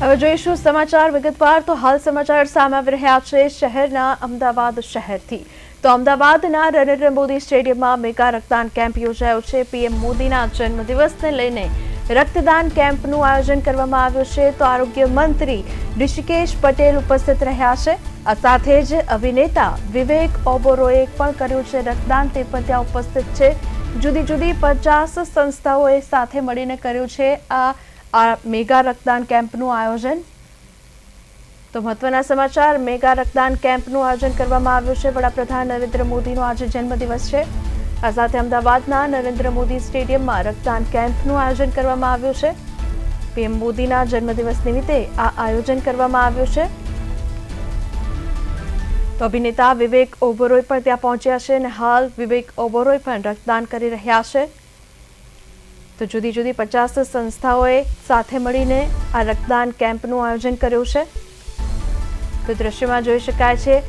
હવે જોઈશું સમાચાર વિગતવાર. તો હાલ સમાચાર સામે આવી રહ્યા છે શહેરના અમદાવાદ શહેરથી. તો અમદાવાદના નરેન્દ્ર મોદી સ્ટેડિયમમાં મેગા રક્તદાન કેમ્પ યોજાયો છે. પીએમ મોદીના જન્મદિવસને લઈને રક્તદાન કેમ્પનું આયોજન કરવામાં આવ્યું છે. તો આરોગ્ય મંત્રી ઋષિકેશ પટેલ ઉપસ્થિત રહ્યા છે. આ સાથે જ અભિનેતા વિવેક ઓબોરોએ પણ કર્યું છે રક્તદાન. તે પણ ત્યાં ઉપસ્થિત છે. જુદી જુદી પચાસ સંસ્થાઓએ સાથે મળીને કર્યું છે આ આ મેગા રક્તદાન કેમ્પનું આયોજન. તો મહત્વના સમાચાર, મેગા રક્તદાન કેમ્પનું આયોજન કરવામાં આવ્યું છે. વડાપ્રધાન નરેન્દ્ર મોદીનો આજે જન્મદિવસ છે. આ સાથે અમદાવાદના નરેન્દ્ર મોદી સ્ટેડિયમમાં રક્તદાન કેમ્પનું આયોજન કરવામાં આવ્યું છે. પીએમ મોદીના જન્મદિવસ નિમિત્તે આ આયોજન કરવામાં આવ્યું છે. તો અભિનેતા વિવેક ઓબરોય પણ ત્યાં પહોંચ્યા છે અને હાલ વિવેક ઓબરોય પણ રક્તદાન કરી રહ્યા છે. તો જુદી જુદી પચાસ સંસ્થાઓએ સાથે મળીને આ રક્તદાન કેમ્પનું આયોજન કર્યું છે. તો દ્રશ્યમાં જોઈ શકાય છે,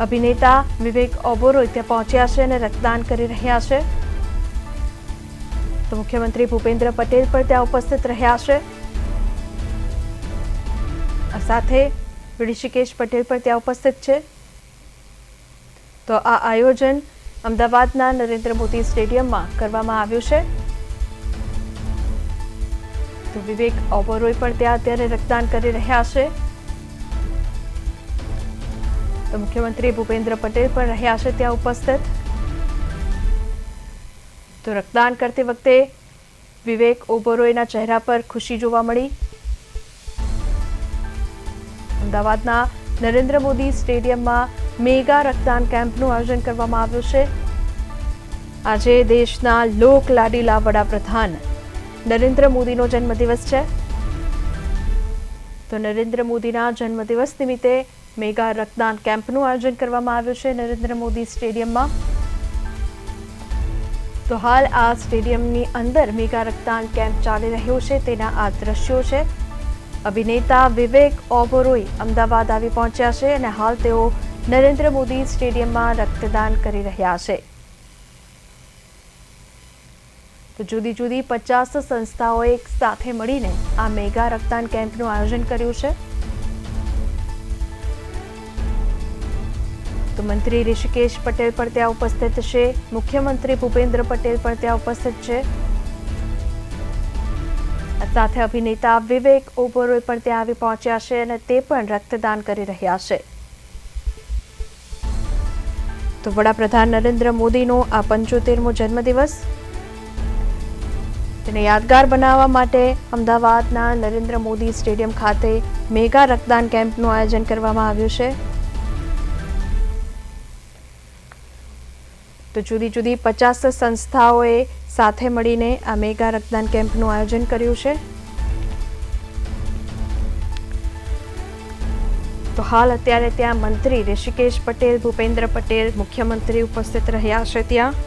અભિનેતા વિવેક ઓબોરોય ત્યાં પહોંચ્યા છે અને રક્તદાન કરી રહ્યા છે. તો મુખ્યમંત્રી ભૂપેન્દ્ર પટેલ પણ ત્યાં ઉપસ્થિત રહ્યા છે. સાથે ઋષિકેશ પટેલ પણ ત્યાં ઉપસ્થિત છે. તો આ આયોજન અમદાવાદના નરેન્દ્ર મોદી સ્ટેડિયમમાં કરવામાં આવ્યું છે. તો વિવેક ઓબરોય પણ ત્યાં અત્યારે રક્તદાન કરી રહ્યા છે. તો મુખ્યમંત્રી ભૂપેન્દ્ર પટેલ પણ રહ્યા છે ત્યાં ઉપસ્થિત. તો રક્તદાન કરતી વખતે વિવેક ઓબરોયના ચહેરા પર ખુશી જોવા મળી. અમદાવાદના નરેન્દ્ર મોદી સ્ટેડિયમમાં મેગા રક્તદાન કેમ્પનું આયોજન કરવામાં આવ્યું છે. આજે દેશના લોક લાડીલા વડાપ્રધાન નરેન્દ્ર મોદીનો જન્મદિવસ છે. તો નરેન્દ્ર મોદીના જન્મદિવસ નિમિત્તે મેગા રક્તદાન કેમ્પનું આયોજન કરવામાં આવ્યું છે નરેન્દ્ર મોદી સ્ટેડિયમમાં. તો હાલ આ સ્ટેડિયમની અંદર મેગા રક્તદાન કેમ્પ ચાલી રહ્યો છે, તેના આ દ્રશ્યો છે. અભિનેતા વિવેક ઓબોરોય અમદાવાદ આવી પહોંચ્યા છે અને હાલ તેઓ નરેન્દ્ર મોદી સ્ટેડિયમમાં રક્તદાન કરી રહ્યા છે. તો જુદી જુદી પચાસ સંસ્થાઓએ સાથે મળીને આ મેગા રક્તદાન કેમ્પનું આયોજન કર્યું છે. તો મંત્રી ઋષિકેશ પટેલ પણ ત્યાં ઉપસ્થિત છે. મુખ્યમંત્રી ભૂપેન્દ્ર પટેલ પણ ત્યાં ઉપસ્થિત છે. સાથે અભિનેતા વિવેક ઓબરોય પણ ત્યાં આવી પહોંચ્યા છે અને તે પણ રક્તદાન કરી રહ્યા છે. તો વડાપ્રધાન નરેન્દ્ર મોદીનો આ પંચોતેરમો જન્મદિવસ. તેને યાદગાર બનાવવા માટે અમદાવાદના નરેન્દ્ર મોદી સ્ટેડિયમ ખાતે મેગા રક્તદાન કેમ્પનું આયોજન કરવામાં આવ્યું છે. તો જુદી જુદી પચાસ સંસ્થાઓએ સાથે મળીને આ મેગા રક્તદાન કેમ્પનું આયોજન કર્યું છે. તો હાલ અત્યારે ત્યાં મંત્રી ઋષિકેશ પટેલ, ભૂપેન્દ્ર પટેલ, મુખ્યમંત્રી ઉપસ્થિત રહ્યા છે ત્યાં.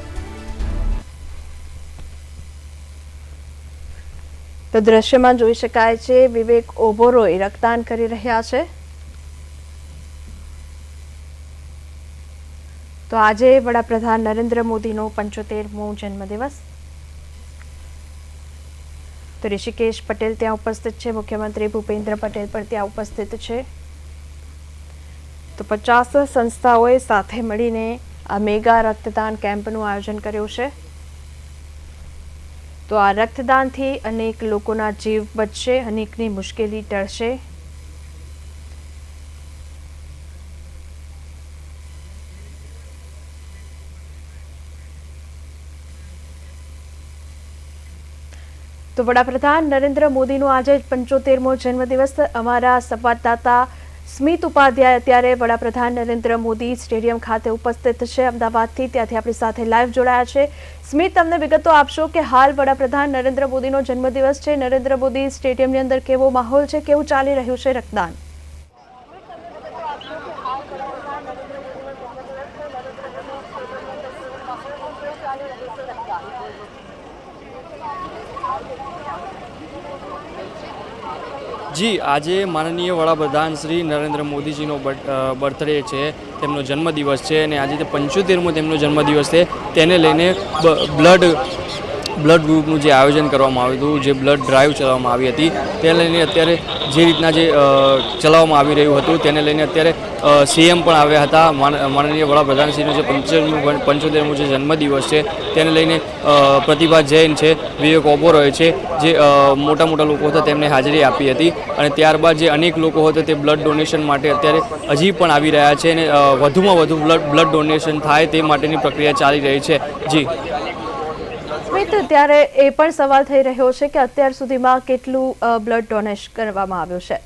તો દ્રશ્યમાં જોઈ શકાય છે, વિવેક ઓબોરોય રક્તદાન કરી રહ્યા છે. તો આજે વડાપ્રધાન નરેન્દ્ર મોદીનો પંચોતેરમો જન્મદિવસ. તો ઋષિકેશ પટેલ ત્યાં ઉપસ્થિત છે, મુખ્યમંત્રી ભૂપેન્દ્ર પટેલ પણ ત્યાં ઉપસ્થિત છે. તો પચાસ સંસ્થાઓએ સાથે મળીને આ મેગા રક્તદાન કેમ્પનું આયોજન કર્યું છે. તો આ રક્તદાનથી અનેક લોકોના જીવ બચશે, અનેકની મુશ્કેલી ટળશે. તો વડાપ્રધાન નરેન્દ્ર મોદીનો આજે પંચોતેરમો જન્મદિવસ. અમારા સંવાદદાતા સ્મિત ઉપાધ્યાય અત્યારે વડાપ્રધાન નરેન્દ્ર મોદી સ્ટેડિયમ ખાતે ઉપસ્થિત છે. અમદાવાદથી ત્યાંથી આપણી સાથે લાઈવ જોડાયા છે. સ્મિત, તમને વિગતો આપશો કે હાલ વડાપ્રધાન નરેન્દ્ર મોદીનો જન્મદિવસ છે. નરેન્દ્ર મોદી સ્ટેડિયમની અંદર કેવો માહોલ છે? કેવું ચાલી રહ્યું છે રક્તદાન? જી, આજે માનનીય વડાપ્રધાન શ્રી નરેન્દ્ર મોદીજીનો બર્થડે છે, તેમનો જન્મદિવસ છે અને આજે પંચોતેરમો તેમનો જન્મદિવસ છે. તેને લઈને બ્લડ બ્લડ ગ્રુપનું જે આયોજન કરવામાં આવ્યું હતું, જે બ્લડ ડ્રાઈવ ચલાવવામાં આવી હતી, તેને લઈને અત્યારે જે રીતના જે ચલાવવામાં આવી રહ્યું હતું તેને લઈને અત્યારે સીએમ પણ આવ્યા હતા. માન- માનનીય વડાપ્રધાનશ્રીનો જે પંચોતેરમું પંચોતેરમું જે જન્મદિવસ છે તેને લઈને પ્રતિભા જૈન છે વિવેક ઓબોરોય છે, જે મોટા મોટા લોકો હતા તેમને હાજરી આપી હતી અને ત્યારબાદ જે અનેક લોકો હતા તે બ્લડ ડોનેશન માટે અત્યારે હજી પણ આવી રહ્યા છે અને વધુમાં વધુ બ્લડ બ્લડ ડોનેશન થાય તે માટેની પ્રક્રિયા ચાલી રહી છે. જી. સ્મિત ત્યારે એ પણ સવાલ થઈ રહ્યો છે કે અત્યાર સુધીમાં કેટલું બ્લડ ડોનેટ કરવામાં આવ્યું છે?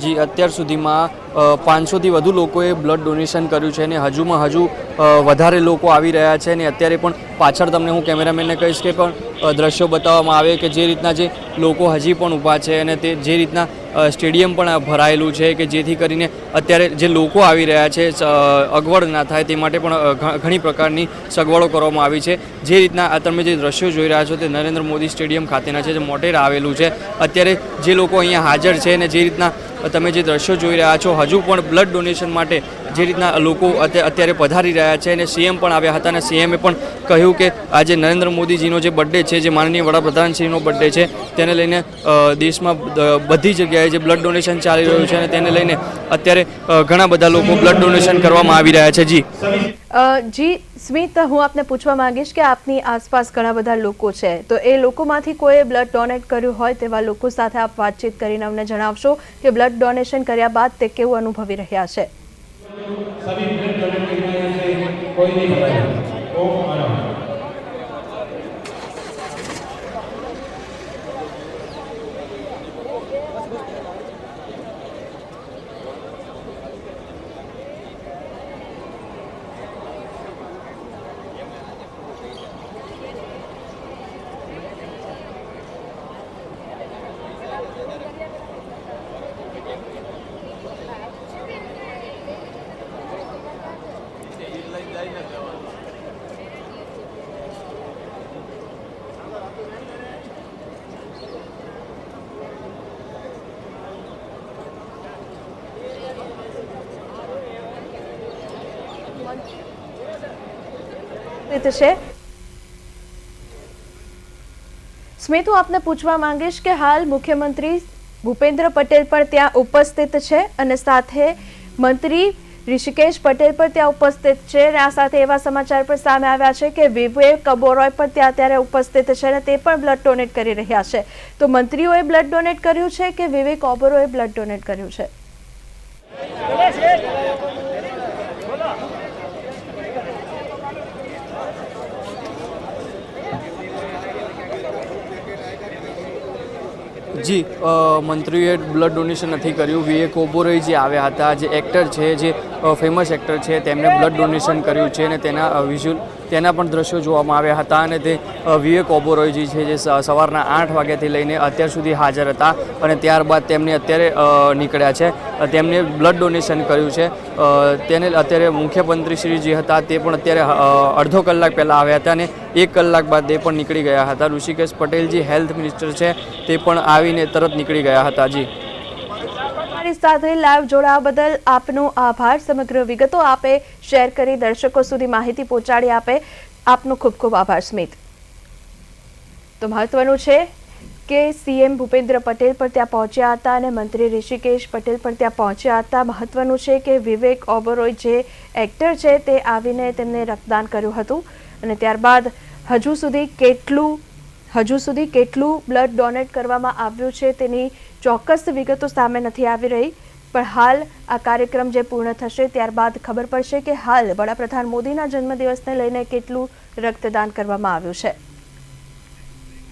જી અત્યાર સુધીમાં પાંચસોથી વધુ લોકોએ બ્લડ ડોનેશન કર્યું છે અને હજુમાં હજુ વધારે લોકો આવી રહ્યા છે અને અત્યારે પણ પાછળ તમને હું કેમેરામેનને કહીશ કે પણ દ્રશ્યો બતાવવામાં આવે કે જે રીતના જે લોકો હજી પણ ઊભા છે અને તે જે રીતના સ્ટેડિયમ પણ ભરાયેલું છે કે જેથી કરીને અત્યારે જે લોકો આવી રહ્યા છે અગવડ ના થાય તે માટે પણ ઘણી પ્રકારની સગવડો કરવામાં આવી છે. જે રીતના આ તમે જે દ્રશ્યો જોઈ રહ્યા છો તે નરેન્દ્ર મોદી સ્ટેડિયમ ખાતેના છે, જે મોટેરા આવેલું છે. અત્યારે જે લોકો અહીંયા હાજર છે અને જે રીતના તમે જે દ્રશ્યો જોઈ રહ્યા છો, હજુ પણ બ્લડ ડોનેશન માટે જે રીતના લોકો અત્યારે પધારી રહ્યા છે અને સીએમ પણ આવ્યા હતા અને સીએમએ પણ કહ્યું કે આજે નરેન્દ્ર મોદીજીનો જે બર્થડે છે, જે માનનીય વડાપ્રધાનશ્રીનો બર્થડે છે, તેને લઈને દેશમાં બધી જગ્યાએ જે બ્લડ ડોનેશન ચાલી રહ્યું છે અને તેને લઈને અત્યારે ઘણા બધા લોકો બ્લડ ડોનેશન કરવામાં આવી રહ્યા છે. જી. જી, સ્મિત, હું આપને પૂછવા માંગીશ કે આપની આસપાસ ઘણા બધા લોકો છે. તો એ લોકોમાંથી કોઈએ બ્લડ ડોનેટ કર્યું હોય તેવા લોકો સાથે આપ વાતચીત કરીને અમને જણાવશો કે બ્લડ ડોનેશન કર્યા બાદ તે કેવું અનુભવી રહ્યા છે. છે? સ્મિત હું આપને પૂછવા માંગીશ કે હાલ મુખ્યમંત્રી ભૂપેન્દ્ર પટેલ પણ ત્યાં ઉપસ્થિત છે અને સાથે મંત્રી ઋષિકેશ પટેલ પણ ત્યાં ઉપસ્થિત છે અને આ સાથે એવા સમાચાર પણ સામે આવ્યા છે કે વિવેક કબોરોય પણ ત્યાં અત્યારે ઉપસ્થિત છે અને તે પણ બ્લડ ડોનેટ કરી રહ્યા છે. તો મંત્રીઓએ બ્લડ ડોનેટ કર્યું છે કે વિવેક ઓબરોએ બ્લડ ડોનેટ કર્યું છે? જી મંત્રીએ બ્લડ ડોનેશન નથી કર્યું. વિવેક ઓબોરોય જે આવ્યા હતા, જે એક્ટર છે, જે ફેમસ એક્ટર છે તેમણે બ્લડ ડોનેશન કર્યું છે અને તેના વિઝ્યુઅલ તેના પણ દ્રશ્યો જોવામાં આવ્યા હતા અને તે વિવેક ઓબોરોયજી છે જે સવારના આઠ વાગ્યાથી લઈને અત્યાર સુધી હાજર હતા અને ત્યારબાદ તેમને અત્યારે નીકળ્યા છે. તેમને બ્લડ ડોનેશન કર્યું છે. તેને અત્યારે મુખ્યમંત્રી શ્રી જે હતા તે પણ અત્યારે અડધો કલાક પહેલાં આવ્યા હતા અને એક કલાક બાદ તે પણ નીકળી ગયા હતા. ઋષિકેશ પટેલ જે હેલ્થ મિનિસ્ટર છે તે પણ આવીને તરત નીકળી ગયા હતા. જી. અમારી સાથે લાઈવ જોડાવા બદલ આપનો આભાર. સમગ્ર વિગતો આપે શેર કરી દર્શકો સુધી માહિતી પહોંચાડી આપે. આપનો ખૂબ ખૂબ આભાર, સ્મિત. તો મહત્વનું છે કે સીએમ ભૂપેન્દ્ર પટેલ પણ ત્યાં પહોંચ્યા હતા અને મંત્રી ઋષિકેશ પટેલ પણ ત્યાં પહોંચ્યા હતા. મહત્વનું છે કે વિવેક ઓબરોય જે એક્ટર છે તે આવીને તેમને રક્તદાન કર્યું હતું અને ત્યારબાદ હજુ સુધી કેટલું હજુ સુધી કેટલું બ્લડ ડોનેટ કરવામાં આવ્યું છે તેની ચોક્કસ વિગતો સામે નથી આવી રહી. પણ હાલ આ કાર્યક્રમ જે પૂર્ણ થશે ત્યારબાદ ખબર પડશે કે હાલ વડાપ્રધાન મોદીના જન્મદિવસને લઈને કેટલું રક્તદાન કરવામાં આવ્યું છે.